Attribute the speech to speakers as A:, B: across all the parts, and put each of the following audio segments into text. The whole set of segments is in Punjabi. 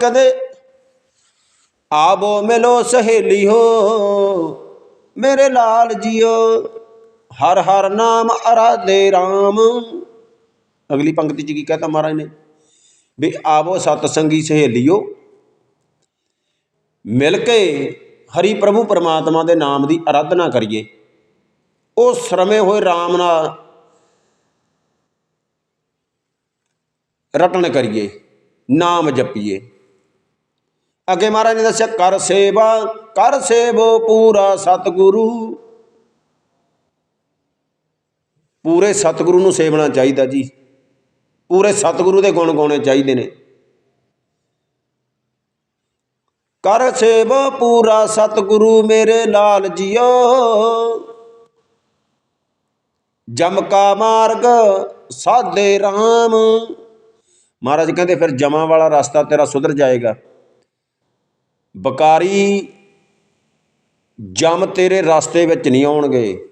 A: ਕਦੇ ਆਵੋ ਮਿਲੋ ਸਹੇਲੀਓ, ਮੇਰੇ ਲਾਲ ਜੀਓ, ਹਰ ਹਰ ਨਾਮ ਅਰਾਧੇ RAM ਅਗਲੀ ਪੰਕਤੀ ਚ ਕੀ ਕਹਤਾ ਮਹਾਰਾਜ ਨੇ? ਵੀ ਆਵੋ ਸਤ ਸੰਗੀ ਸਹੇਲੀਓ, ਮਿਲ ਕੇ ਹਰੀ ਪ੍ਰਭੂ ਪਰਮਾਤਮਾ ਦੇ ਨਾਮ ਦੀ ਅਰਾਧਨਾ ਕਰੀਏ। ਉਹ ਸ਼ਰਮੇ ਹੋਏ RAM ਨਾਲ ਰਟਣ ਕਰੀਏ, ਨਾਮ ਜਪੀਏ। ਅੱਗੇ ਮਹਾਰਾਜ ਨੇ ਦੱਸਿਆ, ਕਰ ਸੇਵਾ, ਕਰ ਸੇਵੋ ਪੂਰਾ ਸਤਿਗੁਰੂ। ਪੂਰੇ ਸਤਿਗੁਰੂ ਨੂੰ ਸੇਵਣਾ ਚਾਹੀਦਾ ਜੀ। ਪੂਰੇ ਸਤਿਗੁਰੂ ਦੇ ਗੁਣ ਗਾਉਣੇ ਚਾਹੀਦੇ ਨੇ। ਕਰ ਸੇਵ ਪੂਰਾ ਸਤਿਗੁਰੂ ਮੇਰੇ ਲਾਲ ਜੀਓ। ਜਮ ਕਾ ਮਾਰਗ ਸਾਦੇ RAM ਮਹਾਰਾਜ ਕਹਿੰਦੇ, ਫਿਰ ਜਮਾਂ ਵਾਲਾ ਰਸਤਾ ਤੇਰਾ ਸੁਧਰ ਜਾਏਗਾ। ਬਕਾਰੀ ਜਮ ਤੇਰੇ ਰਸਤੇ ਵਿੱਚ ਨਹੀਂ ਆਉਣਗੇ।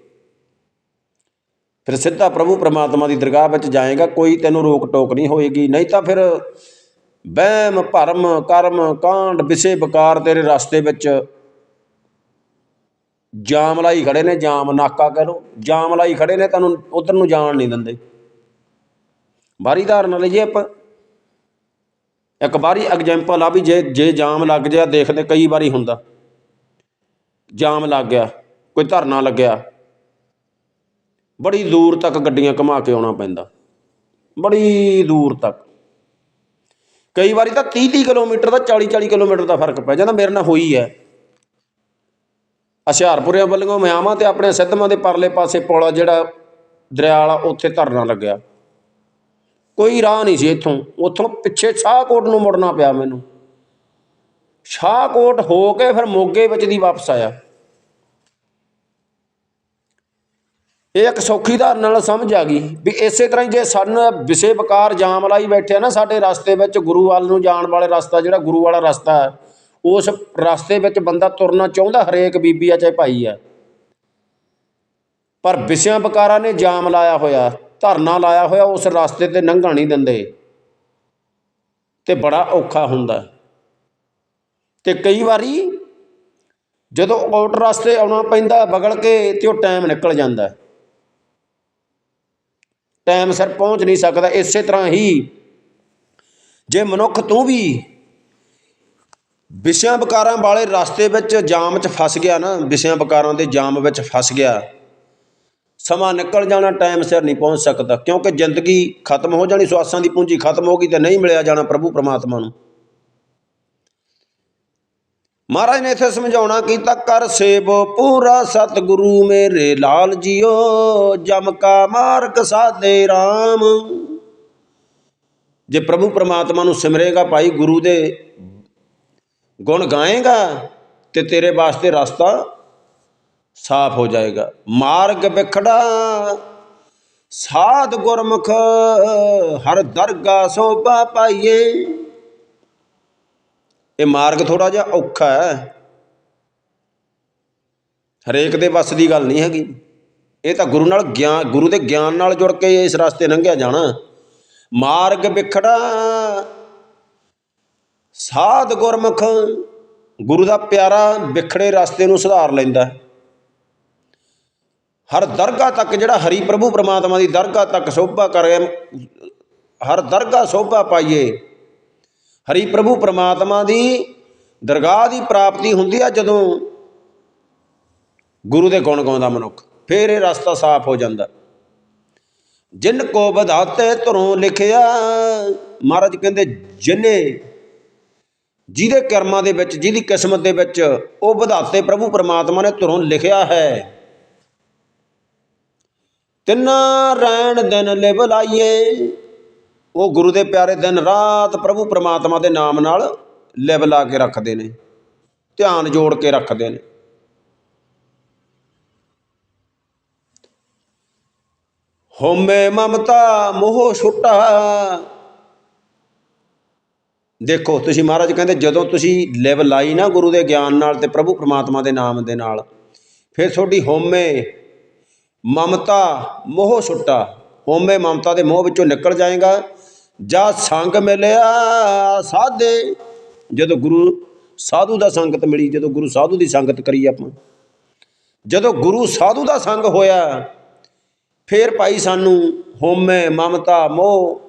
A: ਫਿਰ ਸਿੱਧਾ ਪ੍ਰਭੂ ਪਰਮਾਤਮਾ ਦੀ ਦਰਗਾਹ ਵਿੱਚ ਜਾਏਗਾ, ਕੋਈ ਤੈਨੂੰ ਰੋਕ ਟੋਕ ਨਹੀਂ ਹੋਏਗੀ, ਨਹੀਂ ਤਾਂ ਫਿਰ ਵਹਿਮ, ਭਰਮ, ਕਰਮ, ਕਾਂਡ ਵਿਸੇ ਬਕਾਰ ਤੇਰੇ ਰਸਤੇ ਵਿੱਚ ਜਾਮ ਲਾਈ ਖੜੇ ਨੇ, ਜਾਮ ਨਾਕਾ ਕਹਿ ਲੋ ਜਾਮ ਲਾਈ ਖੜੇ ਨੇ, ਤੈਨੂੰ ਉਧਰ ਨੂੰ ਜਾਣ ਨਹੀਂ ਦਿੰਦੇ। ਬਾਰੀ ਧਾਰਨ ਲਈਏ ਆਪਾਂ। ਇੱਕ ਵਾਰੀ ਐਗਜ਼ਾਮਪਲ ਆ ਵੀ ਜੇ ਜੇ ਜਾਮ ਲੱਗ ਜਾ ਦੇਖਦੇ ਕਈ ਵਾਰੀ ਹੁੰਦਾ। ਜਾਮ ਲੱਗ ਗਿਆ, ਕੋਈ ਧਰਨਾ ਲੱਗਿਆ। ਬੜੀ ਦੂਰ ਤੱਕ ਗੱਡੀਆਂ ਘੁਮਾ ਕੇ ਆਉਣਾ ਪੈਂਦਾ। ਬੜੀ ਦੂਰ ਤੱਕ। ਕਈ ਵਾਰੀ ਤਾਂ 30 30 ਕਿਲੋਮੀਟਰ ਦਾ 40 40 ਕਿਲੋਮੀਟਰ ਦਾ ਫ਼ਰਕ ਪੈ ਜਾਂਦਾ, ਮੇਰੇ ਨਾਲ ਹੋਈ ਹੈ ਹੁਸ਼ਿਆਰਪੁਰਿਆਂ ਵੱਲੋਂ ਮੈਂ ਆਵਾਂ ਤੇ ਆਪਣੇ ਸਿੱਧਵਾਂ ਦੇ ਪਰਲੇ ਪਾਸੇ ਪੌਲਾ ਜਿਹੜਾ ਦਰਿਆ ਵਾਲਾ, ਉੱਥੇ ਧਰਨਾ ਲੱਗਿਆ। ਕੋਈ ਰਾਹ ਨਹੀਂ ਸੀ ਇੱਥੋਂ। ਉੱਥੋਂ ਪਿੱਛੇ ਸ਼ਾਹਕੋਟ ਨੂੰ ਮੁੜਨਾ ਪਿਆ ਮੈਨੂੰ। ਸ਼ਾਹਕੋਟ ਹੋ ਕੇ ਫਿਰ ਮੋਗੇ ਵਿੱਚ ਦੀ ਵਾਪਸ ਆਇਆ। ਇਹ ਇੱਕ ਸੌਖੀ ਧਾਰਨ ਨਾਲ ਸਮਝ ਆ ਗਈ ਵੀ ਇਸੇ ਤਰ੍ਹਾਂ ਹੀ ਜੇ ਸਾਨੂੰ ਵਿਸੇ ਵਕਾਰ ਜਾਮ ਲਾਈ ਬੈਠੇ ਨਾ ਸਾਡੇ ਰਸਤੇ ਵਿੱਚ ਗੁਰੂ ਵੱਲ ਨੂੰ ਜਾਣ ਵਾਲੇ ਰਸਤਾ ਜਿਹੜਾ ਗੁਰੂ ਵਾਲਾ ਰਸਤਾ ਹੈ, ਉਸ ਰਸਤੇ ਵਿੱਚ ਬੰਦਾ ਤੁਰਨਾ ਚਾਹੁੰਦਾ, ਹਰੇਕ ਬੀਬੀ ਆ ਚਾਹੇ ਭਾਈ ਆ। ਪਰ ਵਿਸਿਆਂ ਬਕਾਰਾਂ ਨੇ ਜਾਮ ਲਾਇਆ ਹੋਇਆ। ਧਰਨਾ ਲਾਇਆ ਹੋਇਆ, ਉਸ ਰਸਤੇ ਤੇ ਲੰਘਣ ਨਹੀਂ ਦਿੰਦੇ। ਤੇ ਬੜਾ ਔਖਾ ਹੁੰਦਾ। ਤੇ ਕਈ ਵਾਰੀ ਜਦੋਂ ਆਊਟ ਰਸਤੇ ਆਉਣਾ ਪੈਂਦਾ ਬਗਲ ਕੇ ਤੇ ਉਹ ਟਾਈਮ ਨਿਕਲ ਜਾਂਦਾ। ਟਾਈਮ ਸਿਰ ਪਹੁੰਚ ਨਹੀਂ ਸਕਦਾ, ਇਸੇ ਤਰ੍ਹਾਂ ਹੀ ਜੇ ਮਨੁੱਖ ਤੂੰ ਵੀ ਵਿਸ਼ਿਆਂ ਬਕਾਰਾਂ ਵਾਲੇ ਰਸਤੇ ਵਿੱਚ ਜਾਮ 'ਚ ਫਸ ਗਿਆ ਨਾ, ਵਿਸ਼ਿਆਂ ਬਕਾਰਾਂ ਦੇ ਜਾਮ ਵਿੱਚ ਫਸ ਗਿਆ ਸਮਾਂ ਨਿਕਲ ਜਾਣਾ ਟਾਈਮ ਸਿਰ ਨਹੀਂ ਪਹੁੰਚ ਸਕਦਾ। ਕਿਉਂਕਿ ਜ਼ਿੰਦਗੀ ਖਤਮ ਹੋ ਜਾਣੀ ਸਵਾਸਾਂ ਦੀ ਪੂੰਜੀ ਖਤਮ ਹੋ ਗਈ ਤੇ ਨਹੀਂ ਮਿਲਿਆ ਜਾਣਾ ਪ੍ਰਭੂ ਪ੍ਰਮਾਤਮਾ ਨੂੰ। ਮਹਾਰਾਜ ਨੇ ਇੱਥੇ ਸਮਝਾਉਣਾ ਕੀਤਾ, ਕਰ ਸੇਵ ਪੂਰਾ ਸਤਿਗੁਰੂ ਮੇਰੇ ਲਾਲ ਜੀਓ, ਜਮ ਕਾ ਮਾਰਗ ਸਾਧੇ RAM ਜੇ ਪ੍ਰਭੂ ਪ੍ਰਮਾਤਮਾ ਨੂੰ ਸਿਮਰੇਗਾ, ਭਾਈ ਗੁਰੂ ਦੇ ਗੁਣ ਗਾਏਗਾ, ਤੇ ਤੇਰੇ ਵਾਸਤੇ ਰਸਤਾ ਸਾਫ਼ ਹੋ ਜਾਏਗਾ। ਮਾਰਗ ਵਿਖੜਾ, ਸਾਧ ਗੁਰਮੁਖ, ਹਰ ਦਰਗਾ ਸੋਭਾ ਪਾਈਏ। ਇਹ ਮਾਰਗ ਥੋੜਾ ਜਿਹਾ ਔਖਾ ਹੈ। ਹਰੇਕ ਦੇ ਵੱਸ ਦੀ ਗੱਲ ਨਹੀਂ ਹੈਗੀ। ਇਹ ਤਾਂ ਗੁਰੂ ਨਾਲ ਗਿਆਨ, ਗੁਰੂ ਦੇ ਗਿਆਨ ਨਾਲ ਜੁੜ ਕੇ ਇਸ ਰਸਤੇ ਲੰਘਿਆ ਜਾਣਾ। ਮਾਰਗ ਵਿਖੜਾ, ਸਾਧ ਗੁਰਮੁਖ, ਗੁਰੂ ਦਾ ਪਿਆਰਾ ਵਿਖੜੇ ਰਸਤੇ ਨੂੰ ਸੁਧਾਰ ਲੈਂਦਾ। ਹਰ ਦਰਗਾਹ ਤੱਕ ਜਿਹੜਾ ਹਰੀ ਪ੍ਰਭੂ ਪ੍ਰਮਾਤਮਾ ਦੀ ਦਰਗਾਹ ਤੱਕ ਸੋਭਾ ਕਰੇ ਹਰ ਦਰਗਾਹ ਸੋਭਾ ਪਾਈਏ। ਹਰੀ ਪ੍ਰਭੂ ਪ੍ਰਮਾਤਮਾ ਦੀ ਦਰਗਾਹ ਦੀ ਪ੍ਰਾਪਤੀ ਹੁੰਦੀ ਆ ਜਦੋਂ ਗੁਰੂ ਦੇ ਗੁਣ ਗਾਉਂਦਾ ਮਨੁੱਖ, ਫਿਰ ਇਹ ਰਸਤਾ ਸਾਫ਼ ਹੋ ਜਾਂਦਾ। ਜਿਨ ਕੋ ਵਧਾਤੇ ਧਰੋਂ ਲਿਖਿਆ, ਮਹਾਰਾਜ ਕਹਿੰਦੇ ਜਿਨੇ ਜਿਹਦੇ ਕਰਮਾਂ ਦੇ ਵਿੱਚ, ਜਿਹਦੀ ਕਿਸਮਤ ਦੇ ਵਿੱਚ ਉਹ ਵਧਾਤੇ ਪ੍ਰਭੂ ਪਰਮਾਤਮਾ ਨੇ ਧਰੋਂ ਲਿਖਿਆ ਹੈ। ਤਿੰਨਾ ਰੈਣ ਦਿਨ ਲਿਵ ਲਾਈਏ। ਉਹ ਗੁਰੂ ਦੇ ਪਿਆਰੇ ਦਿਨ ਰਾਤ ਪ੍ਰਭੂ ਪਰਮਾਤਮਾ ਦੇ ਨਾਮ ਨਾਲ ਲਿਵ ਲਾ ਕੇ ਰੱਖਦੇ ਨੇ, ਧਿਆਨ ਜੋੜ ਕੇ ਰੱਖਦੇ ਨੇ। ਹੋਮੇ ਮਮਤਾ ਮੋਹ ਛੁੱਟਾ। ਦੇਖੋ, ਤੁਸੀਂ ਮਹਾਰਾਜ ਕਹਿੰਦੇ, ਜਦੋਂ ਤੁਸੀਂ ਲਿਵ ਲਾਈ ਨਾ ਗੁਰੂ ਦੇ ਗਿਆਨ ਨਾਲ ਤੇ ਪ੍ਰਭੂ ਪ੍ਰਮਾਤਮਾ ਦੇ ਨਾਮ ਦੇ ਨਾਲ, ਫਿਰ ਤੁਹਾਡੀ ਹੋਮੇ ਮਮਤਾ ਮੋਹ ਛੁੱਟਾ ਹੋਮੇ ਮਮਤਾ ਦੇ ਮੋਹ ਵਿੱਚੋਂ ਨਿਕਲ ਜਾਏਗਾ। ਜਾਂ ਸੰਗ ਮਿਲਿਆ ਸਾਧੇ। ਜਦੋਂ ਗੁਰੂ ਸਾਧੂ ਦਾ ਸੰਗਤ ਮਿਲੀ, ਜਦੋਂ ਗੁਰੂ ਸਾਧੂ ਦੀ ਸੰਗਤ ਕਰੀ ਆਪਾਂ। ਜਦੋਂ ਗੁਰੂ ਸਾਧੂ ਦਾ ਸੰਗ ਹੋਇਆ, ਫੇਰ ਭਾਈ ਸਾਨੂੰ ਹੋਮੇ ਮਮਤਾ ਮੋਹ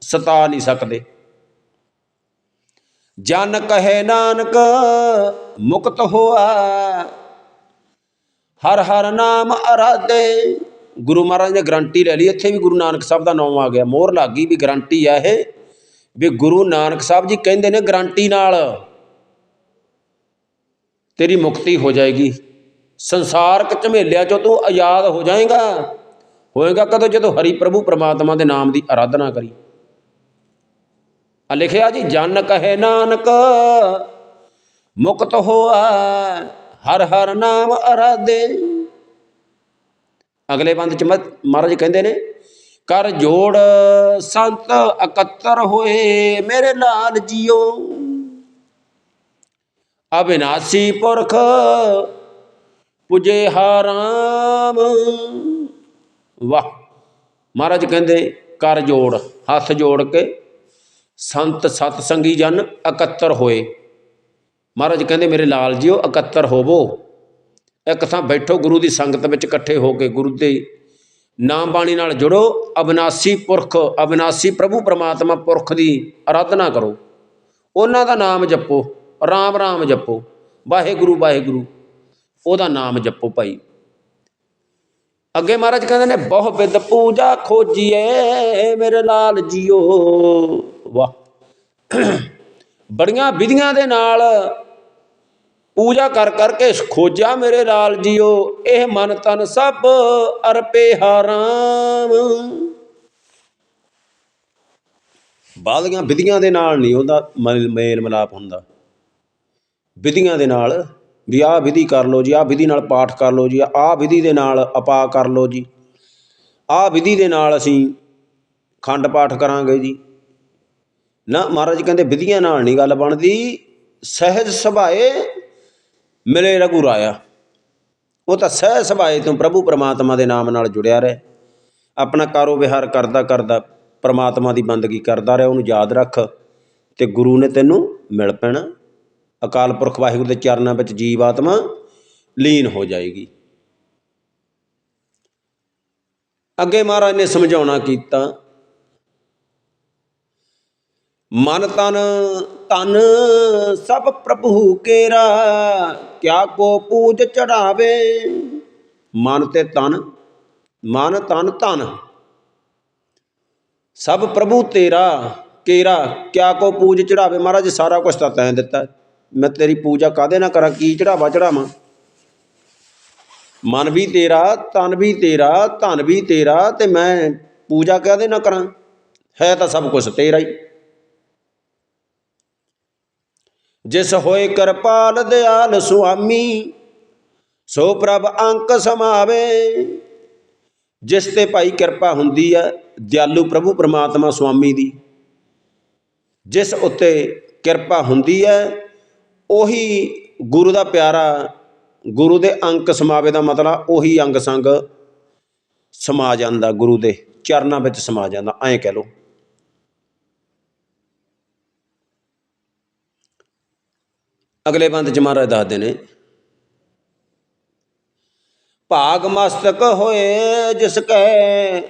A: ਸਤਾ ਨਹੀਂ ਸਕਦੇ। ਜਨ ਕਹੇ ਨਾਨਕ ਮੁਕਤ ਹੋਆ। ਹਰ ਹਰ ਨਾਮ ਅਰਾਧੇ। ਗੁਰੂ ਮਹਾਰਾਜ ਨੇ ਗਰੰਟੀ ਲੈ ਲਈ। ਇੱਥੇ ਵੀ ਗੁਰੂ ਨਾਨਕ ਸਾਹਿਬ ਦਾ ਨਾਮ ਆ ਗਿਆ। ਮੋਹਰ ਲੱਗ ਗਈ ਵੀ ਗਰੰਟੀ ਆ ਇਹ, ਵੀ ਗੁਰੂ ਨਾਨਕ ਸਾਹਿਬ ਜੀ ਕਹਿੰਦੇ ਨੇ ਗਰੰਟੀ ਨਾਲ ਤੇਰੀ ਮੁਕਤੀ ਹੋ ਜਾਏਗੀ। ਸੰਸਾਰਕ ਝਮੇਲਿਆਂ ਚੋਂ ਤੂੰ ਆਜ਼ਾਦ ਹੋ ਜਾਏਗਾ। ਹੋਏਗਾ ਕਦੋਂ? ਜਦੋਂ ਹਰੀ ਪ੍ਰਭੂ ਪ੍ਰਮਾਤਮਾ ਦੇ ਨਾਮ ਦੀ ਆਰਾਧਨਾ ਕਰੀ। ਆ ਲਿਖਿਆ ਜੀ, ਜਨ ਕਹੇ ਨਾਨਕ ਮੁਕਤ ਹੋਆ। ਹਰ ਹਰ ਨਾਮ ਅਰਾਧੇ। ਅਗਲੇ ਬੰਦ ਚ ਮਹਾਰਾਜ ਕਹਿੰਦੇ ਨੇ, ਕਰ ਜੋੜ ਸੰਤ ਇਕੱਤਰ ਹੋਏ ਮੇਰੇ ਲਾਲ ਜੀਓ। ਅਬਿਨਾਸੀ ਪੁਰਖ ਪੁਜੇ ਹਾਰਾਮ ਵਾਹ। ਮਹਾਰਾਜ ਕਹਿੰਦੇ, ਕਰ ਜੋੜ, ਹੱਥ ਜੋੜ ਕੇ ਸੰਤ ਸਤ ਸੰਗੀ ਜਨ ਇਕੱਤਰ ਹੋਏ। ਮਹਾਰਾਜ ਕਹਿੰਦੇ, ਮੇਰੇ ਲਾਲ ਜੀਓ, ਇਕੱਤਰ ਹੋਵੋ। ਇੱਕ ਥਾਂ ਬੈਠੋ, ਗੁਰੂ ਦੀ ਸੰਗਤ ਵਿੱਚ ਇਕੱਠੇ ਹੋ ਕੇ, ਗੁਰੂ ਦੇ ਨਾਮ ਬਾਣੀ ਨਾਲ ਜੁੜੋ। ਅਬਿਨਾਸੀ ਪੁਰਖ, ਅਬਿਨਾਸੀ ਪ੍ਰਭੂ ਪਰਮਾਤਮਾ ਪੁਰਖ ਦੀ ਆਰਾਧਨਾ ਕਰੋ। ਉਹਨਾਂ ਦਾ ਨਾਮ ਜਪੋ, ਰਾਮ ਰਾਮ ਜਪੋ। ਵਾਹਿਗੁਰੂ ਵਾਹਿਗੁਰੂ, ਉਹਦਾ ਨਾਮ ਜਪੋ ਭਾਈ। ਅੱਗੇ ਮਹਾਰਾਜ ਕਹਿੰਦੇ ਨੇ ਬਹੁ ਵਿਦ ਪੂਜਾ ਖੋਜੀਏ ਮੇਰੇ ਲਾਲ ਜੀਓ। ਵਾਹ। ਬੜੀਆਂ ਵਿਧੀਆਂ ਦੇ ਨਾਲ ਪੂਜਾ ਕਰ ਕਰਕੇ ਖੋਜਿਆ ਮੇਰੇ ਲਾਲ ਜੀਓ, ਇਹ ਮਨ ਤਨ ਸਭ ਅਰਪੇ ਹਾਰਾਮ। ਬਾਦੀਆਂ ਵਿਧੀਆਂ ਦੇ ਨਾਲ ਨਹੀਂ ਉਹਦਾ ਮਲ- ਮੇਲ ਮਿਲਾਪ ਹੁੰਦਾ। ਵਿਧੀਆਂ ਦੇ ਨਾਲ ਵੀ ਆਹ ਵਿਧੀ ਕਰ ਲਓ ਜੀ, ਆਹ ਵਿਧੀ ਨਾਲ ਪਾਠ ਕਰ ਲਓ ਜੀ, ਆਹ ਵਿਧੀ ਦੇ ਨਾਲ ਅਪਾ ਕਰ ਲਓ ਜੀ, ਆਹ ਵਿਧੀ ਦੇ ਨਾਲ ਅਸੀਂ ਖੰਡ ਪਾਠ ਕਰਾਂਗੇ ਜੀ। ਨਾ, ਮਹਾਰਾਜ ਕਹਿੰਦੇ ਵਿਧੀਆਂ ਨਾਲ ਨਹੀਂ ਗੱਲ ਬਣਦੀ। ਸਹਿਜ ਸੁਭਾਏ ਮਿਲੇ ਰਘੂ ਰਾਇਆ। ਉਹ ਤਾਂ ਸਹਿਜ ਸੁਭਾਏ ਤੋਂ ਪ੍ਰਭੂ ਪਰਮਾਤਮਾ ਦੇ ਨਾਮ ਨਾਲ ਜੁੜਿਆ ਰਹੇ। ਆਪਣਾ ਕਾਰੋ ਵਿਹਾਰ ਕਰਦਾ ਕਰਦਾ ਪਰਮਾਤਮਾ ਦੀ ਬੰਦਗੀ ਕਰਦਾ ਰਹੇ, ਉਹਨੂੰ ਯਾਦ ਰੱਖ ਤੇ ਗੁਰੂ ਨੇ ਤੈਨੂੰ ਮਿਲ ਪੈਣਾ। ਅਕਾਲ ਪੁਰਖ ਵਾਹਿਗੁਰੂ ਦੇ ਚਰਨਾਂ ਵਿੱਚ ਜੀਵ ਆਤਮਾ ਲੀਨ ਹੋ ਜਾਏਗੀ। ਅੱਗੇ ਮਹਾਰਾਜ ਨੇ ਸਮਝਾਉਣਾ ਕੀਤਾ ਮਨ ਤਨ ਤਨ ਸਭ ਪ੍ਰਭੂ ਕੇਰਾ, ਕਿਆ ਕੋ ਪੂਜ ਚੜਾਵੇ? ਮਨ ਤੇ ਤਨ, ਮਨ ਤਨ ਧਨ। ਸਭ ਪ੍ਰਭੂ ਤੇਰਾ, ਕੇਰਾ, ਕਿਆ ਕੋ ਪੂਜ ਚੜਾਵੇ? ਮਹਾਰਾਜ, ਸਾਰਾ ਕੁਝ ਤਾਂ ਤੈਂ ਦਿੱਤਾ। ਮੈਂ ਤੇਰੀ ਪੂਜਾ ਕਾਦੇ ਨਾ ਕਰਾਂ? ਕੀ ਚੜਾਵਾ ਚੜਾਵਾਂ? ਮਨ ਵੀ ਤੇਰਾ, ਤਨ ਵੀ ਤੇਰਾ, ਧਨ ਵੀ ਤੇਰਾ, ਤੇ ਮੈਂ ਪੂਜਾ ਕਾਦੇ ਨਾ ਕਰਾਂ? ਹੈ ਤਾਂ ਸਭ ਕੁਝ ਤੇਰਾ ਹੀ। ਜਿਸ ਹੋਏ ਕਿਰਪਾਲ ਦਿਆਲ ਸੁਆਮੀ, ਸੋ ਪ੍ਰਭ ਅੰਕ ਸਮਾਵੇ। ਜਿਸ ਤੇ ਭਾਈ ਕਿਰਪਾ ਹੁੰਦੀ ਹੈ ਦਿਆਲੂ ਪ੍ਰਭੂ ਪ੍ਰਮਾਤਮਾ ਸੁਆਮੀ ਦੀ। ਜਿਸ ਉੱਤੇ ਕਿਰਪਾ ਹੁੰਦੀ ਹੈ ਉਹੀ ਗੁਰੂ ਦਾ ਪਿਆਰਾ, ਗੁਰੂ ਦੇ ਅੰਕ ਸਮਾਵੇ ਦਾ ਮਤਲਬ ਉਹੀ ਅੰਗ ਸੰਗ ਸਮਾ ਜਾਂਦਾ, ਗੁਰੂ ਦੇ ਚਰਨਾਂ ਵਿੱਚ ਸਮਾ ਜਾਂਦਾ, ਐਂ ਕਹਿ ਲਓ। ਅਗਲੇ ਬੰਦ ਚ ਮਹਾਰਾਜ ਦੱਸਦੇ ਨੇ, ਭਾਗ ਮਸਤਕ ਹੋਏ ਜਿਸ ਕੈ,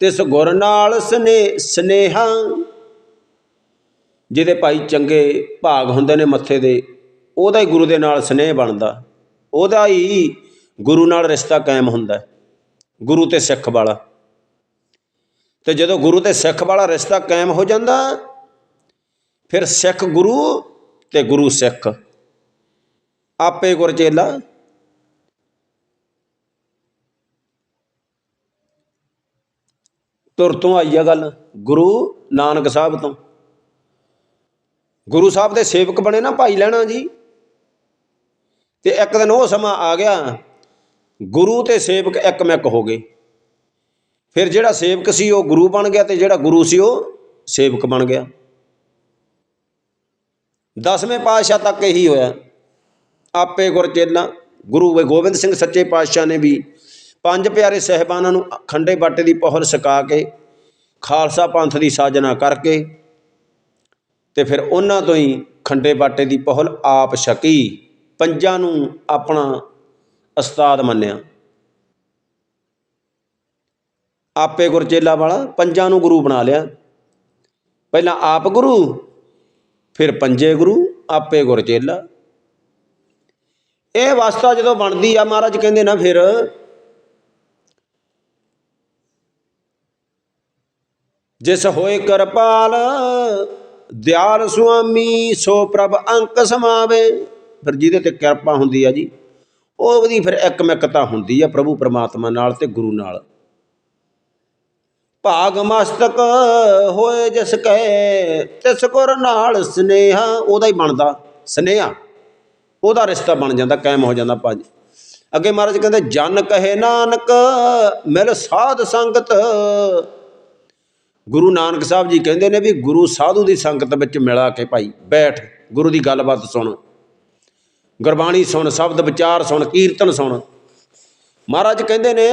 A: ਤਿਸ ਗੁਰ ਨਾਲ ਸਨੇ, ਸਨੇਹਾ। ਜਿਹਦੇ ਭਾਈ ਚੰਗੇ ਭਾਗ ਹੁੰਦੇ ਨੇ ਮੱਥੇ ਦੇ, ਉਹਦਾ ਹੀ ਗੁਰੂ ਦੇ ਨਾਲ ਸਨੇਹ ਬਣਦਾ। ਉਹਦਾ ਹੀ ਗੁਰੂ ਨਾਲ ਰਿਸ਼ਤਾ ਕਾਇਮ ਹੁੰਦਾ ਗੁਰੂ ਤੇ ਸਿੱਖ ਵਾਲਾ। ਤੇ ਜਦੋਂ ਗੁਰੂ ਤੇ ਸਿੱਖ ਵਾਲਾ ਰਿਸ਼ਤਾ ਕਾਇਮ ਹੋ ਜਾਂਦਾ, ਫਿਰ ਸਿੱਖ ਗੁਰੂ ਤੇ ਗੁਰੂ ਸਿੱਖ। ਆਪੇ ਗੁਰ ਚੇਲਾ ਤੁਰ ਤੋਂ ਆਈ ਆ ਗੱਲ ਗੁਰੂ ਨਾਨਕ ਸਾਹਿਬ ਤੋਂ। ਗੁਰੂ ਸਾਹਿਬ ਦੇ ਸੇਵਕ ਬਣੇ ਨਾ ਭਾਈ ਲੈਣਾ ਜੀ। ਤੇ ਇੱਕ ਦਿਨ ਉਹ ਸਮਾਂ ਆ ਗਿਆ, ਗੁਰੂ ਤੇ ਸੇਵਕ ਇੱਕ ਮਿੱਕ ਹੋ ਗਏ। ਫਿਰ ਜਿਹੜਾ ਸੇਵਕ ਸੀ ਉਹ ਗੁਰੂ ਬਣ ਗਿਆ ਤੇ ਜਿਹੜਾ ਗੁਰੂ ਸੀ ਉਹ ਸੇਵਕ ਬਣ ਗਿਆ। ਦਸਵੇਂ ਪਾਤਸ਼ਾਹ ਤੱਕ ਇਹੀ ਹੋਇਆ। ਆਪੇ ਗੁਰ ਚੇਲਾ, ਗੁਰੂ ਗੋਬਿੰਦ ਸਿੰਘ ਸੱਚੇ ਪਾਤਸ਼ਾਹ ਨੇ ਵੀ ਪੰਜ ਪਿਆਰੇ ਸਹਿਬਾਨਾਂ ਨੂੰ ਖੰਡੇ ਬਾਟੇ ਦੀ ਪਹੁਲ ਸਕਾ ਕੇ ਖਾਲਸਾ ਪੰਥ ਦੀ ਸਾਜਨਾ ਕਰਕੇ ਤੇ ਫਿਰ ਉਹਨਾਂ ਤੋਂ ਹੀ ਖੰਡੇ ਬਾਟੇ ਦੀ ਪਹੁਲ ਆਪ ਛਕੀ, ਪੰਜਾਂ ਨੂੰ ਆਪਣਾ ਉਸਤਾਦ ਮੰਨਿਆ। ਆਪੇ ਗੁਰਚੇਲਾ ਵਾਲਾ ਪੰਜਾਂ ਨੂੰ ਗੁਰੂ ਬਣਾ ਲਿਆ। ਪਹਿਲਾਂ ਆਪ ਗੁਰੂ ਫਿਰ ਪੰਜੇ ਗੁਰੂ, ਆਪੇ ਗੁਰਚੇਲਾ ਇਹ ਵਸਤਾ ਜਦੋਂ ਬਣਦੀ ਆ, ਮਹਾਰਾਜ ਕਹਿੰਦੇ ਨਾ ਫਿਰ ਜਿਸ ਹੋਏ ਕਿਰਪਾਲ, ਦਿਆਲ ਸੁਆਮੀ, ਸੋ ਪ੍ਰਭ ਅੰਕ ਸਮਾਵੇ। ਫਿਰ ਜਿਹਦੇ ਤੇ ਕਿਰਪਾ ਹੁੰਦੀ ਆ ਜੀ, ਉਹ ਉਹਦੀ ਫਿਰ ਇੱਕਮਿਕਤਾ ਹੁੰਦੀ ਆ ਪ੍ਰਭੂ ਪਰਮਾਤਮਾ ਨਾਲ ਤੇ ਗੁਰੂ ਨਾਲ। ਭਾਗ ਮਸਤਕ ਹੋਏ ਜਿਸ ਕਹੇ ਤਿਸ ਗੁਰ ਨਾਲ ਸਨੇਹਾ, ਉਹਦਾ ਹੀ ਬਣਦਾ ਸਨੇਹਾ। ਉਹਦਾ ਰਿਸ਼ਤਾ ਬਣ ਜਾਂਦਾ, ਕਾਇਮ ਹੋ ਜਾਂਦਾ ਭਾਜੀ। ਅੱਗੇ ਮਹਾਰਾਜ ਕਹਿੰਦੇ, ਜਨ ਕਹੇ ਨਾਨਕ, ਮਿਲ ਸਾਧ ਸੰਗਤ। ਗੁਰੂ ਨਾਨਕ ਸਾਹਿਬ ਜੀ ਕਹਿੰਦੇ ਨੇ ਵੀ ਗੁਰੂ ਸਾਧੂ ਦੀ ਸੰਗਤ ਵਿੱਚ ਮਿਲਾ ਕੇ ਭਾਈ, ਬੈਠ। ਗੁਰੂ ਦੀ ਗੱਲਬਾਤ ਸੁਣ। ਗੁਰਬਾਣੀ ਸੁਣ, ਸ਼ਬਦ ਵਿਚਾਰ ਸੁਣ, ਕੀਰਤਨ ਸੁਣ। ਮਹਾਰਾਜ ਕਹਿੰਦੇ ਨੇ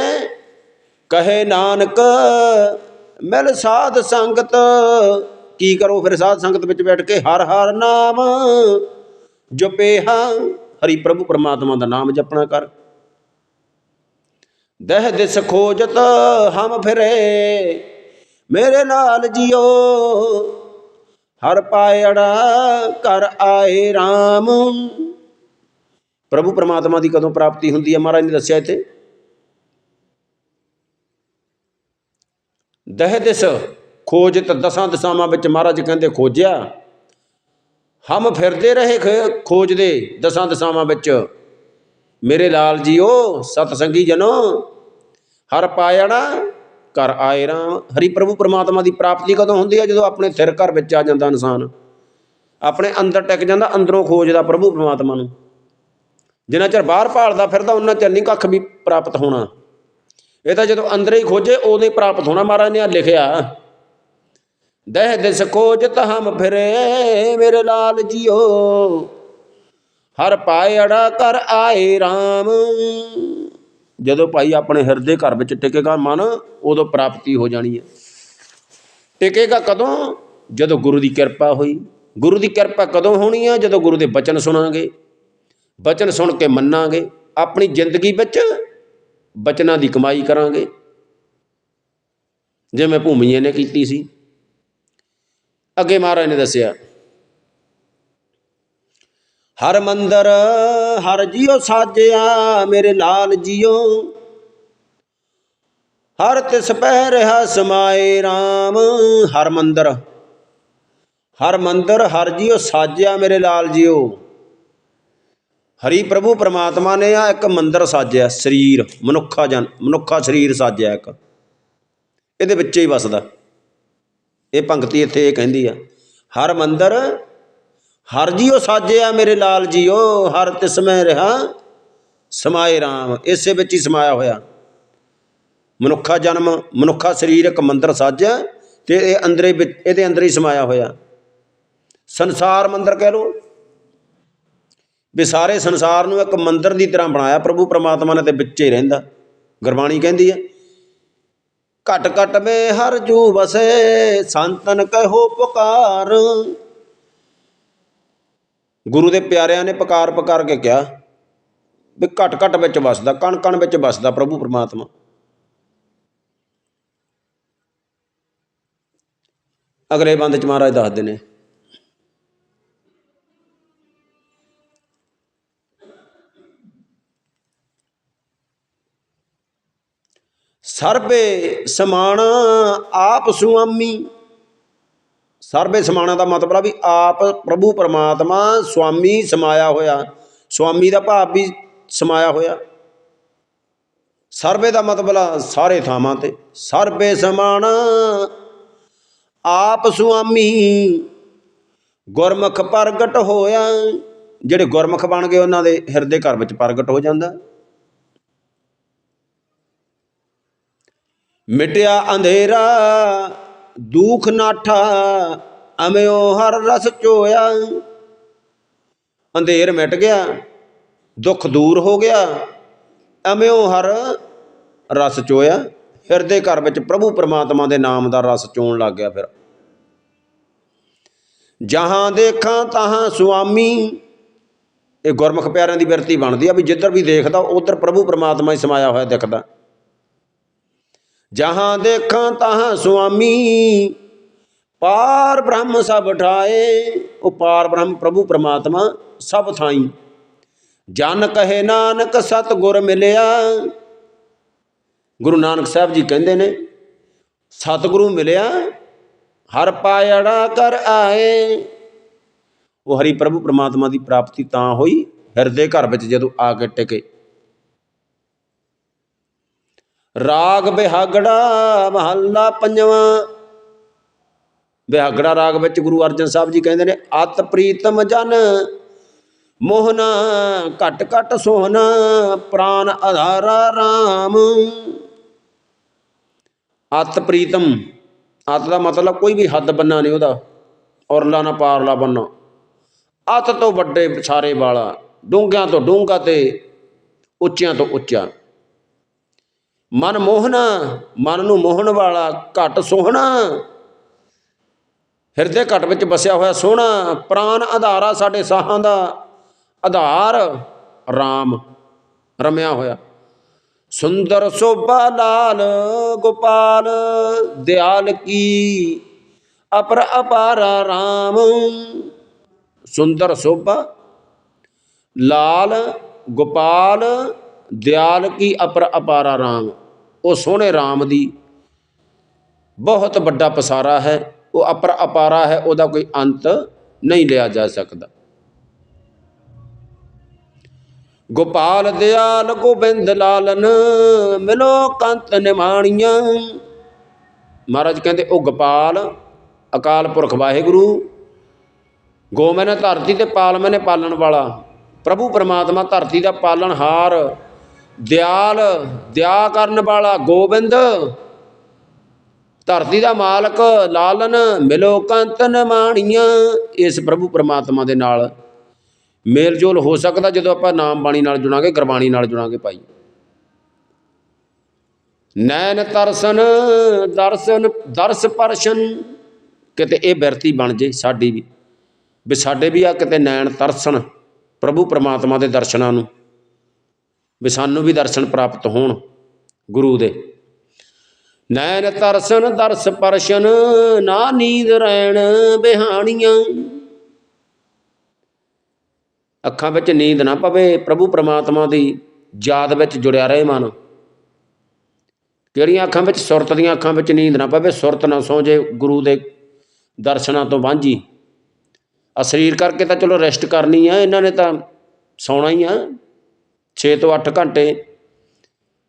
A: ਕਹੇ ਨਾਨਕ, ਮਿਲ ਸਾਧ ਸੰਗਤ। ਕੀ ਕਰੋ ਫਿਰ ਸਾਧ ਸੰਗਤ ਵਿੱਚ ਬੈਠ ਕੇ? ਹਰ ਹਰ ਨਾਮ ਜਪੇਹਾ ਹਰੀ ਪ੍ਰਭੂ ਪਰਮਾਤਮਾ ਦਾ ਨਾਮ ਜਪਣਾ ਕਰ। ਦਹ ਦਿਸ ਖੋਜਤ ਹਮ ਫਿਰੇ, ਮੇਰੇ ਨਾਲ ਜਿਓ। ਹਰ ਪਾਇੜਾ ਕਰ ਆਏ RAM ਪ੍ਰਭੂ ਪਰਮਾਤਮਾ ਦੀ ਕਦੋਂ ਪ੍ਰਾਪਤੀ ਹੁੰਦੀ ਹੈ? ਮਹਾਰਾਜ ਨੇ ਦੱਸਿਆ ਇੱਥੇ। ਦਹਿ ਦਿਸ ਖੋਜਤ ਦਸਾਂ ਦਸਾਵਾਂ ਵਿੱਚ ਮਹਾਰਾਜ ਕਹਿੰਦੇ ਖੋਜਿਆ। ਹਮ ਫਿਰਦੇ ਰਹੇ ਖ- ਖੋਜਦੇ ਦਸਾਂ ਦਸਾਵਾਂ ਵਿੱਚ। ਮੇਰੇ ਲਾਲ ਜੀਓ ਸਤ ਸੰਗੀ ਜਨੋ, ਹਰ ਪਾਇਣਾ ਕਰ ਆਏ ਰਾਮ। ਹਰੀ ਪ੍ਰਭੂ ਪਰਮਾਤਮਾ ਦੀ ਪ੍ਰਾਪਤੀ ਕਦੋਂ ਹੁੰਦੀ ਹੈ? ਜਦੋਂ ਆਪਣੇ ਥਿਰ ਘਰ ਵਿੱਚ ਆ ਜਾਂਦਾ ਇਨਸਾਨ। ਆਪਣੇ ਅੰਦਰ ਟਿਕ ਜਾਂਦਾ, ਅੰਦਰੋਂ ਖੋਜਦਾ ਪ੍ਰਭੂ ਪਰਮਾਤਮਾ ਨੂੰ। ਜਿੰਨਾ ਚਿਰ ਬਾਹਰ ਭਾਲਦਾ ਫਿਰਦਾ ਉਹਨਾਂ ਚਿਰ ਨਹੀਂ ਕੱਖ ਵੀ ਪ੍ਰਾਪਤ ਹੋਣਾ। ਇਹ ਤਾਂ ਜਦੋਂ ਅੰਦਰ ਹੀ ਖੋਜੇ ਉਦੋਂ ਹੀ ਪ੍ਰਾਪਤ ਹੋਣਾ ਮਹਾਰਾਜ ਨੇ ਆਹ ਲਿਖਿਆ। ਦਹਿ ਦਿਸ ਖੋਜਤ ਹਮ ਫਿਰੇ, ਮੇਰੇ ਲਾਲ ਜੀਓ। ਹਰ ਪਾਇੜਾ ਕਰ ਆਏ RAM ਜਦੋਂ ਭਾਈ ਆਪਣੇ ਹਿਰਦੇ ਘਰ ਵਿੱਚ ਟਿਕੇਗਾ ਮਨ, ਉਦੋਂ ਪ੍ਰਾਪਤੀ ਹੋ ਜਾਣੀ ਹੈ। ਟਿਕੇਗਾ ਕਦੋਂ? ਜਦੋਂ ਗੁਰੂ ਦੀ ਕਿਰਪਾ ਹੋਈ। ਗੁਰੂ ਦੀ ਕਿਰਪਾ ਕਦੋਂ ਹੋਣੀ ਹੈ? ਜਦੋਂ ਗੁਰੂ ਦੇ ਬਚਨ ਸੁਣਾਂਗੇ। ਬਚਨ ਸੁਣ ਕੇ ਮੰਨਾਂਗੇ। ਆਪਣੀ ਜ਼ਿੰਦਗੀ ਵਿੱਚ ਬਚਨਾਂ ਦੀ ਕਮਾਈ ਕਰਾਂਗੇ। ਜਿਵੇਂ ਭੂਮੀਏ ਨੇ ਕੀਤੀ ਸੀ। ਅੱਗੇ ਮਹਾਰਾਜ ਨੇ ਦੱਸਿਆ, ਹਰ ਮੰਦਰ ਹਰ ਜੀਓ ਸਾਜਿਆ ਮੇਰੇ ਲਾਲ ਜੀਓ। ਹਰ ਤਿਸ ਪੈ ਰਹਾ ਸਮਾਏ RAM ਹਰ ਮੰਦਰ ਹਰ ਮੰਦਰ ਹਰ ਜੀਓ ਸਾਜਿਆ ਮੇਰੇ ਲਾਲ ਜੀਓ। ਹਰੀ ਪ੍ਰਭੂ ਪਰਮਾਤਮਾ ਨੇ ਆ ਇੱਕ ਮੰਦਰ ਸਾਜਿਆ, ਸਰੀਰ, ਮਨੁੱਖਾ ਜਨ, ਮਨੁੱਖਾ ਸਰੀਰ ਸਾਜਿਆ ਇੱਕ। ਇਹਦੇ ਵਿੱਚ ਹੀ ਵਸਦਾ। ਇਹ ਪੰਕਤੀ ਇੱਥੇ ਇਹ ਕਹਿੰਦੀ ਆ, ਹਰ ਮੰਦਰ, ਹਰ ਜੀਓ ਸਾਜਿਆ ਮੇਰੇ ਲਾਲ ਜੀਓ ਹਰ ਤਿਸਮੈ ਰਹਾ, ਸਮਾਏ RAM ਇਸੇ ਵਿੱਚ ਹੀ ਸਮਾਇਆ ਹੋਇਆ। ਮਨੁੱਖਾ ਜਨਮ, ਮਨੁੱਖਾ ਸਰੀਰ ਇੱਕ ਮੰਦਰ ਸਾਜਿਆ ਤੇ ਇਹ ਅੰਦਰੇ ਵਿੱਚ, ਇਹਦੇ ਅੰਦਰ ਹੀ ਸਮਾਇਆ ਹੋਇਆ। ਸੰਸਾਰ ਮੰਦਰ ਕਹਿ ਲਓ। ਵੀ ਸਾਰੇ ਸੰਸਾਰ ਨੂੰ ਇੱਕ ਮੰਦਰ ਦੀ ਤਰ੍ਹਾਂ ਬਣਾਇਆ, ਪ੍ਰਭੂ ਪਰਮਾਤਮਾ ਨੇ ਤੇ ਵਿੱਚ ਹੀ ਰਹਿੰਦਾ। ਗੁਰਬਾਣੀ ਕਹਿੰਦੀ ਹੈ, ਘਟ ਘਟ ਮੇ ਹਰ ਜੂ ਵਸੇ, ਸੰਤਨ ਕਹੋ ਪੁਕਾਰ। ਗੁਰੂ ਦੇ ਪਿਆਰਿਆਂ ਨੇ ਪੁਕਾਰ ਪੁਕਾਰ ਕੇ ਕਿਹਾ ਵੀ ਘਟ ਘਟ ਵਿੱਚ ਵਸਦਾ, ਕਣ ਕਣ ਵਿੱਚ ਵਸਦਾ ਪ੍ਰਭੂ ਪਰਮਾਤਮਾ। ਅਗਲੇ ਬੰਦ ਚ ਮਹਾਰਾਜ ਦੱਸਦੇ ਨੇ ਸਰਬੇ ਸਮਾਣਾ ਆਪ ਸੁਆਮੀ। ਸਰਬੇ ਸਮਾਣਾ ਦਾ ਮਤਲਬ ਆ ਵੀ ਆਪ ਪ੍ਰਭੂ ਪਰਮਾਤਮਾ ਸੁਆਮੀ ਸਮਾਇਆ ਹੋਇਆ। ਸੁਆਮੀ ਦਾ ਭਾਵ ਵੀ ਸਮਾਇਆ ਹੋਇਆ। ਸਰਬੇ ਦਾ ਮਤਲਬ ਆ ਸਾਰੇ ਥਾਵਾਂ ਤੇ। ਸਰਬੇ ਸਮਾਣਾ ਆਪ ਸੁਆਮੀ। ਗੁਰਮੁਖ ਪ੍ਰਗਟ ਹੋਇਆ। ਜਿਹੜੇ ਗੁਰਮੁਖ ਬਣ ਗਏ, ਉਹਨਾਂ ਦੇ ਹਿਰਦੇ ਘਰ ਵਿੱਚ ਪ੍ਰਗਟ ਹੋ ਜਾਂਦਾ। ਮਿਟਿਆ ਅੰਧੇਰਾ, ਦੁਖ ਨਾਠਾ, ਅਮਿਓ ਹਰ ਰਸ ਚੋਇਆ। ਅੰਧੇਰ ਮਿਟ ਗਿਆ, ਦੁੱਖ ਦੂਰ ਹੋ ਗਿਆ, ਅਮਿਓ ਹਰ ਰਸ ਚੋਇਆ। ਹਿਰਦੇ ਘਰ ਵਿੱਚ ਪ੍ਰਭੂ ਪਰਮਾਤਮਾ ਦੇ ਨਾਮ ਦਾ ਰਸ ਚੋਣ ਲੱਗ ਗਿਆ ਫਿਰ। ਜਹਾਂ ਦੇਖਾਂ ਤਹਾਂ ਸੁਆਮੀ। ਇਹ ਗੁਰਮੁਖ ਪਿਆਰਿਆਂ ਦੀ ਬਿਰਤੀ ਬਣਦੀ ਆ ਵੀ ਜਿੱਧਰ ਵੀ ਦੇਖਦਾ, ਉਧਰ ਪ੍ਰਭੂ ਪਰਮਾਤਮਾ ਹੀ ਸਮਾਇਆ ਹੋਇਆ ਦਿਖਦਾ। ਜਹਾਂ ਦੇਖਾਂ ਤਹਾਂ ਸੁਆਮੀ। ਪਾਰ ਬ੍ਰਹਮ ਸਭ ਠਾਏ, ਉਹ ਪਾਰ ਬ੍ਰਹਮ ਪ੍ਰਭੂ ਪਰਮਾਤਮਾ ਸਭ ਥਾਈ। ਜਨ ਕਹੇ ਨਾਨਕ ਸਤ ਗੁਰ ਮਿਲਿਆ। ਗੁਰੂ ਨਾਨਕ ਸਾਹਿਬ ਜੀ ਕਹਿੰਦੇ ਨੇ, ਸਤਿਗੁਰੂ ਮਿਲਿਆ, ਹਰ ਪਾਇੜਾ ਕਰ ਆਏ। ਉਹ ਹਰੀ ਪ੍ਰਭੂ ਪ੍ਰਮਾਤਮਾ ਦੀ ਪ੍ਰਾਪਤੀ ਤਾਂ ਹੋਈ, ਹਿਰਦੇ ਘਰ ਵਿੱਚ ਜਦੋਂ ਆ ਕੇ ਟਿਕੇ। ਰਾਗ ਬਿਹਾਗੜਾ ਮਹੱਲਾ ਪੰਜਵਾਂ। ਬਿਹਾਗੜਾ ਰਾਗ ਵਿੱਚ ਗੁਰੂ ਅਰਜਨ ਸਾਹਿਬ ਜੀ ਕਹਿੰਦੇ ਨੇ, ਅਤ ਪ੍ਰੀਤਮ ਜਨ ਮੋਹਨਾ, ਘਟ ਘਟ ਸੋਹਨਾ, ਪ੍ਰਾਨ ਆਧਾਰਾ RAM ਅਤ ਪ੍ਰੀਤਮ, ਅਤ ਦਾ ਮਤਲਬ ਕੋਈ ਵੀ ਹੱਦ ਬੰਨਾ ਨਹੀਂ ਉਹਦਾ, ਔਰਲਾ ਨਾ ਪਾਰਲਾ ਬੰਨਾ। ਅਤ ਤੋਂ ਵੱਡੇ ਸਾਰੇ ਵਾਲਾ, ਡੂੰਘਿਆਂ ਤੋਂ ਡੂੰਘਾ ਤੇ ਉੱਚਿਆਂ ਤੋਂ ਉੱਚਾ। ਮਨ ਮੋਹਣਾ, ਮਨ ਨੂੰ ਮੋਹਣ ਵਾਲਾ ਘਟ ਸੋਹਣਾ। ਹਿਰਦੇ ਘਟ ਵਿੱਚ ਵਸਿਆ ਹੋਇਆ ਸੋਹਣਾ, ਪ੍ਰਾਨ ਆਧਾਰਾ ਸਾਡੇ ਸਾਹਾਂ ਦਾ ਆਧਾਰ RAM ਰਮਿਆ ਹੋਇਆ। ਸੁੰਦਰ ਸੋਭਾ ਲਾਲ ਗੋਪਾਲ, ਦਿਆਲ ਕੀ ਅਪਰ ਅਪਾਰਾ RAM ਸੁੰਦਰ ਸੋਭਾ, ਲਾਲ ਗੋਪਾਲ ਦਿਆਲ ਕੀ ਅਪਰ ਅਪਾਰਾ RAM ਉਹ ਸੋਹਣੇ RAM ਦੀ ਬਹੁਤ ਵੱਡਾ ਪਸਾਰਾ ਹੈ, ਉਹ ਅਪਰ ਅਪਾਰਾ ਹੈ, ਉਹਦਾ ਕੋਈ ਅੰਤ ਨਹੀਂ ਲਿਆ ਜਾ ਸਕਦਾ। ਗੋਪਾਲ ਦਿਆਲ ਗੋਬਿੰਦ ਲਾਲਨ ਮਿਲੋ ਕੰਤ ਨਿਮਾਣੀਆਂ। ਮਹਾਰਾਜ ਕਹਿੰਦੇ, ਉਹ ਗੋਪਾਲ, ਅਕਾਲ ਪੁਰਖ ਵਾਹਿਗੁਰੂ ਗੋ ਮੈਨੇ ਧਰਤੀ ਤੇ ਪਾਲ ਮੈਨੇ ਪਾਲਣ ਵਾਲਾ। ਪ੍ਰਭੂ ਪਰਮਾਤਮਾ ਧਰਤੀ ਦਾ ਪਾਲਣਹਾਰ ਦਿਆਲ, ਦਿਆ ਕਰਨ ਵਾਲਾ ਗੋਬਿੰਦ। ਧਰਤੀ ਦਾ ਮਾਲਕ ਲਾਲਨ ਮਿਲੋ ਕੰਤਨ ਮਾਣੀਆਂ। ਇਸ ਪ੍ਰਭੂ ਪਰਮਾਤਮਾ ਦੇ ਨਾਲ ਮੇਲ ਜੋਲ ਹੋ ਸਕਦਾ ਜਦੋਂ ਆਪਾਂ ਨਾਮ ਬਾਣੀ ਨਾਲ ਜੁੜਾਂਗੇ, ਗੁਰਬਾਣੀ ਨਾਲ ਜੁੜਾਂਗੇ ਭਾਈ। ਨੈਣ ਤਰਸਨ, ਦਰਸ਼ਨ, ਦਰਸ ਪਰਸ਼ਨ, ਕਿਤੇ ਇਹ ਬਿਰਤੀ ਬਣ ਜੇ ਸਾਡੀ ਵੀ। ਵੀ ਸਾਡੇ ਵੀ ਆ ਕਿਤੇ ਨੈਣ ਤਰਸਨ, ਪ੍ਰਭੂ ਪਰਮਾਤਮਾ ਦੇ ਦਰਸ਼ਨਾਂ ਨੂੰ। ਵੀ ਸਾਨੂੰ ਵੀ ਦਰਸ਼ਨ ਪ੍ਰਾਪਤ ਹੋਣ ਗੁਰੂ ਦੇ। ਨੈਣ ਤਰਸਨ ਦਰਸ ਪਰਸ਼ਨ, ਨਾ ਨੀਂਦ ਰਹਿਣ ਬਿਹਾਣੀਆਂ। ਅੱਖਾਂ ਵਿੱਚ ਨੀਂਦ ਨਾ ਪਵੇ, ਪ੍ਰਭੂ ਪਰਮਾਤਮਾ ਦੀ ਯਾਦ ਵਿੱਚ ਜੁੜਿਆ ਰਹੇ ਮਨ। ਕਿਹੜੀਆਂ ਅੱਖਾਂ ਵਿੱਚ? ਸੁਰਤ ਦੀਆਂ ਅੱਖਾਂ ਵਿੱਚ ਨੀਂਦ ਨਾ ਪਵੇ, ਸੁਰਤ ਨਾ ਸੌ ਜੇ ਗੁਰੂ ਦੇ ਦਰਸ਼ਨਾਂ ਤੋਂ ਵਾਂਝੀ। ਆ ਸਰੀਰ ਕਰਕੇ ਤਾਂ ਚਲੋ ਰੈਸਟ ਕਰਨੀ ਆ, ਇਹਨਾਂ ਨੇ ਤਾਂ ਸੌਣਾ ਹੀ ਆ। 6 ਤੋਂ 8 ਘੰਟੇ।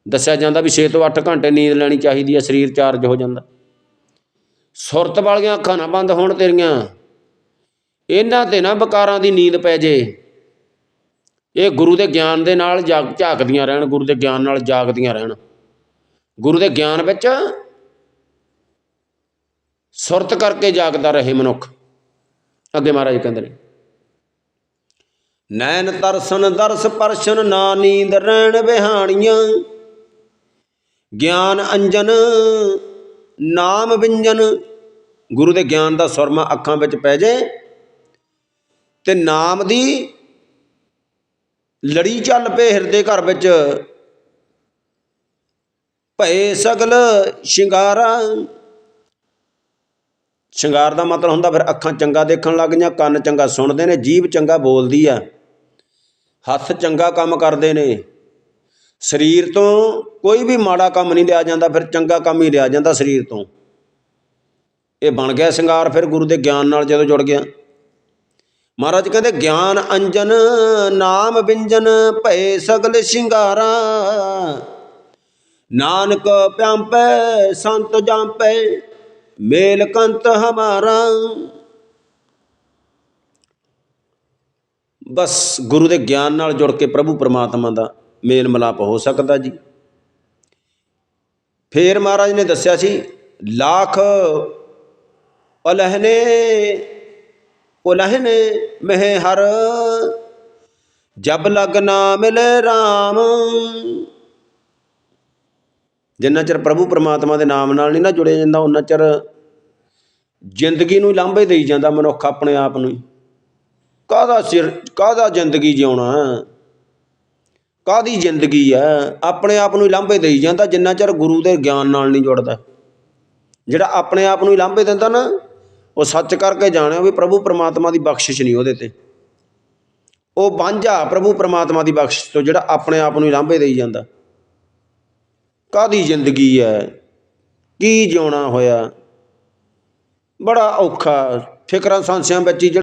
A: ਦੱਸਿਆ ਜਾਂਦਾ ਵੀ 6 ਤੋਂ 8 ਘੰਟੇ ਨੀਂਦ ਲੈਣੀ ਚਾਹੀਦੀ ਹੈ, ਸਰੀਰ ਚਾਰਜ ਹੋ ਜਾਂਦਾ। ਸੁਰਤ ਵਾਲੀਆਂ ਅੱਖਾਂ ਨਾ ਬੰਦ ਹੋਣ ਤੇਰੀਆਂ। ਇਹਨਾਂ ਤੇ ਨਾ ਬਕਾਰਾਂ ਦੀ ਨੀਂਦ ਪੈ ਜੇ। ਇਹ ਗੁਰੂ ਦੇ ਗਿਆਨ ਦੇ ਨਾਲ ਜਾਗ ਝਾਕਦੀਆਂ ਰਹਿਣ, ਗੁਰੂ ਦੇ ਗਿਆਨ ਨਾਲ ਜਾਗਦੀਆਂ ਰਹਿਣ। ਗੁਰੂ ਦੇ ਗਿਆਨ ਵਿੱਚ ਸੁਰਤ ਕਰਕੇ ਜਾਗਦਾ ਰਹੇ ਮਨੁੱਖ। ਅੱਗੇ ਮਹਾਰਾਜ ਕਹਿੰਦੇ ਨੇ ਨੈਣ ਤਰਸਨ ਦਰਸ ਪਰਸ਼ਨ ਨਾ ਨੀਂਦ ਰਹਿਣ ਬਿਹਾਣੀਆਂ ਗਿਆਨ ਅੰਜਨ, ਨਾਮ ਵਿੰਜਨ। ਗੁਰੂ ਦੇ ਗਿਆਨ ਦਾ ਸੁਰਮਾ ਅੱਖਾਂ ਵਿੱਚ ਪੈ ਜੇ ਤੇ ਨਾਮ ਦੀ ਲੜੀ ਚੱਲ ਪਏ ਹਿਰਦੇ ਘਰ ਵਿੱਚ। ਭਏ ਸਗਲ ਸ਼ਿੰਗਾਰਾ। ਸ਼ਿੰਗਾਰ ਦਾ ਮਤਲਬ ਹੁੰਦਾ ਫਿਰ ਅੱਖਾਂ ਚੰਗਾ ਦੇਖਣ ਲੱਗ ਗਈਆਂ ਕੰਨ ਚੰਗਾ ਸੁਣਦੇ ਨੇ, ਜੀਭ ਚੰਗਾ ਬੋਲਦੀ ਆ। ਹੱਥ ਚੰਗਾ ਕੰਮ ਕਰਦੇ ਨੇ। ਸਰੀਰ ਤੋਂ ਕੋਈ ਵੀ ਮਾੜਾ ਕੰਮ ਨਹੀਂ ਲਿਆ ਜਾਂਦਾ, ਫਿਰ ਚੰਗਾ ਕੰਮ ਹੀ ਲਿਆ ਜਾਂਦਾ ਸਰੀਰ ਤੋਂ। ਇਹ ਬਣ ਗਿਆ ਸ਼ਿੰਗਾਰ, ਫਿਰ ਗੁਰੂ ਦੇ ਗਿਆਨ ਨਾਲ ਜਦੋਂ ਜੁੜ ਗਿਆ। ਮਹਾਰਾਜ ਕਹਿੰਦੇ, ਗਿਆਨ ਅੰਜਨ, ਨਾਮ ਵਿੰਜਨ ਭਏ ਸਗਲ ਸ਼ਿੰਗਾਰਾ। ਨਾਨਕ ਪਿਆੰਪੈ, ਸੰਤ ਜਾਂਪੈ, ਮੇਲ ਕੰਤ ਹਮਾਰਾ। ਬਸ ਗੁਰੂ ਦੇ ਗਿਆਨ ਨਾਲ ਜੁੜ ਕੇ ਪ੍ਰਭੂ ਪਰਮਾਤਮਾ ਦਾ ਮੇਲ ਮਿਲਾਪ ਹੋ ਸਕਦਾ ਜੀ। ਫੇਰ ਮਹਾਰਾਜ ਨੇ ਦੱਸਿਆ ਸੀ, ਲੱਖ ਉਲਹਨੇ ਉਲਹਨੇ ਮਹਿ ਹਰ, ਜਬ ਲਗ ਨਾ ਮਿਲੇ RAM ਜਿੰਨਾ ਚਿਰ ਪ੍ਰਭੂ ਪਰਮਾਤਮਾ ਦੇ ਨਾਮ ਨਾਲ ਨਹੀਂ ਨਾ ਜੁੜਿਆ ਜਾਂਦਾ ਉਹਨਾਂ ਚਿਰ ਜ਼ਿੰਦਗੀ ਨੂੰ ਲਾਂਭੇ ਦੇਈ ਜਾਂਦਾ ਮਨੁੱਖ ਆਪਣੇ ਆਪ ਨੂੰ ਹੀ। ਕਾਹਦਾ ਸਿਰ, ਕਾਹਦਾ ਜ਼ਿੰਦਗੀ ਜਿਉਣਾ? ਕਾਹਦੀ ਜ਼ਿੰਦਗੀ ਹੈ ਆਪਣੇ ਆਪ ਨੂੰ ਹੀ ਲਾਂਭੇ ਦੇਈ ਜਾਂਦਾ, ਜਿੰਨਾ ਚਿਰ ਗੁਰੂ ਦੇ ਗਿਆਨ ਨਾਲ ਨਹੀਂ ਜੁੜਦਾ। ਜਿਹੜਾ ਆਪਣੇ ਆਪ ਨੂੰ ਲਾਂਭੇ ਦਿੰਦਾ ਨਾ, ਉਹ ਸੱਚ ਕਰਕੇ ਜਾਣਿਆ ਵੀ ਪ੍ਰਭੂ ਪਰਮਾਤਮਾ ਦੀ ਬਖਸ਼ਿਸ਼ ਨਹੀਂ ਉਹਦੇ ਤੇ। ਉਹ ਵਾਂਝਾ ਪ੍ਰਭੂ ਪਰਮਾਤਮਾ ਦੀ ਬਖਸ਼ਿਸ਼ ਤੋਂ ਜਿਹੜਾ ਆਪਣੇ ਆਪ ਨੂੰ ਹੀ ਲਾਂਭੇ ਦੇਈ ਜਾਂਦਾ। ਕਾਹਦੀ ਜ਼ਿੰਦਗੀ ਹੈ ਕੀ ਜਿਉਣਾ ਹੋਇਆ? ਬੜਾ ਔਖਾ, ਫਿਕਰਾਂ ਸੰਸਿਆਂ ਵਿੱਚ ਹੀ ਜਿਹੜਾ